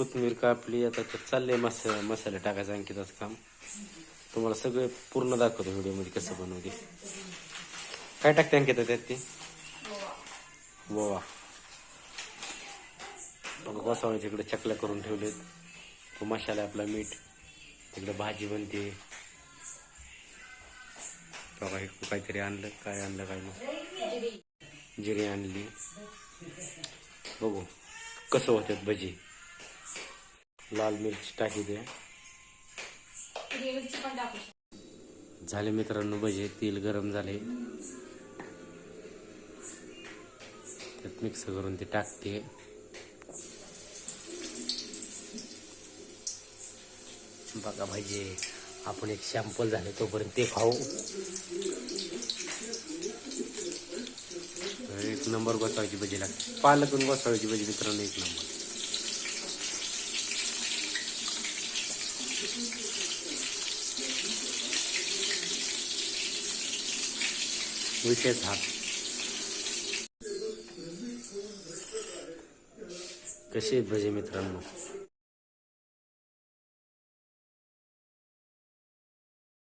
कोथिंबीर कापली आता तर चाललंय मसा मसाले टाकायचं अंकिताचं काम. तुम्हाला सगळे पूर्ण दाखवतो व्हिडिओमध्ये कसं बनवते. काय टाकते अंकिता त्यात ती? बोवा. बघा कोसावळ्याच्या इकडे चकल्या करून ठेवलेत. तो मसाला आपला मीठ तिकडे भाजी बनते. बघा हे काहीतरी आणलं काय आणलं काय नाही. जिरे आणली. बघू कसं होतात भजी. लाल मिरची टाकी द्या. झाले मित्रांनो भजे तेल गरम झाले. त्यात मिक्स करून ते टाकते. बघा भाजी आपण एक शॅम्पल झाले तोपर्यंत ते खाऊ. एक नंबर गोसाळीची भजी लागते. पालक आणि गोसाळीची भजी मित्रांनो एक नंबर. विशेष हा कशी आहेत भजी मित्रांनो?